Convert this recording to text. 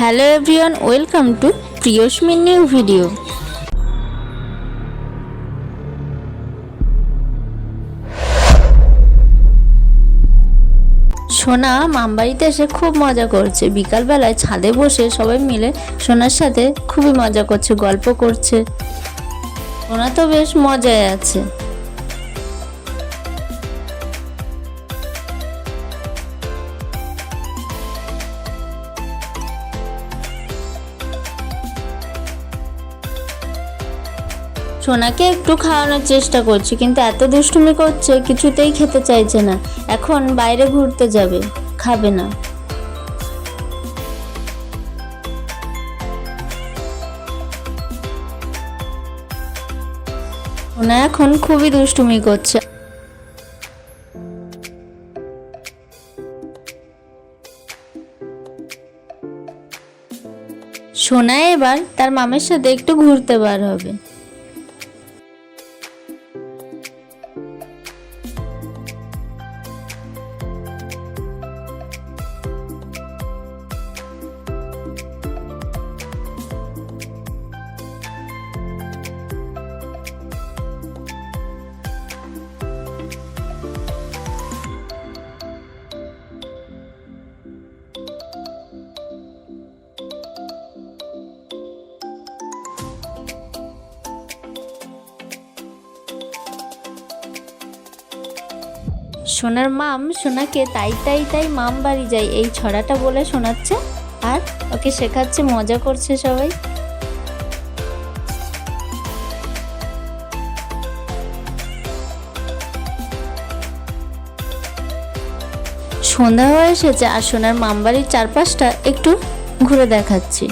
Hello everyone, welcome to Priyasmin new video. সোনা মামবাড়িতে এসে খুব মজা করছে। বিকালবেলায় ছাদে বসে সবাই মিলে সোনার সাথে খুবই মজা করছে, গল্প করছে। সোনা তো বেশ মজায় আছে। সোনাকে একটু খাওয়ানোর চেষ্টা করছি, কিন্তু এত দুষ্টুমি করছে, কিছুতেই খেতে চাইছে না। এখন বাইরে ঘুরতে যাবে, খাবে না। সোনা এখন খুবই দুষ্টুমি করছে। সোনা এবার তার মামের সাথে একটু ঘুরতে বার হবে। সোনার মাম, সোনাকে তাই তাই তাই মাম বাড়ি যাই এই ছড়াটা বলে শোনাচ্ছে আর ওকে শেখাচ্ছে, মজা করছে সবাই। সন্ধ্যা হয়ে এসেছে আর সোনার মামবাড়ির চারপাশটা একটু ঘুরে দেখাচ্ছি।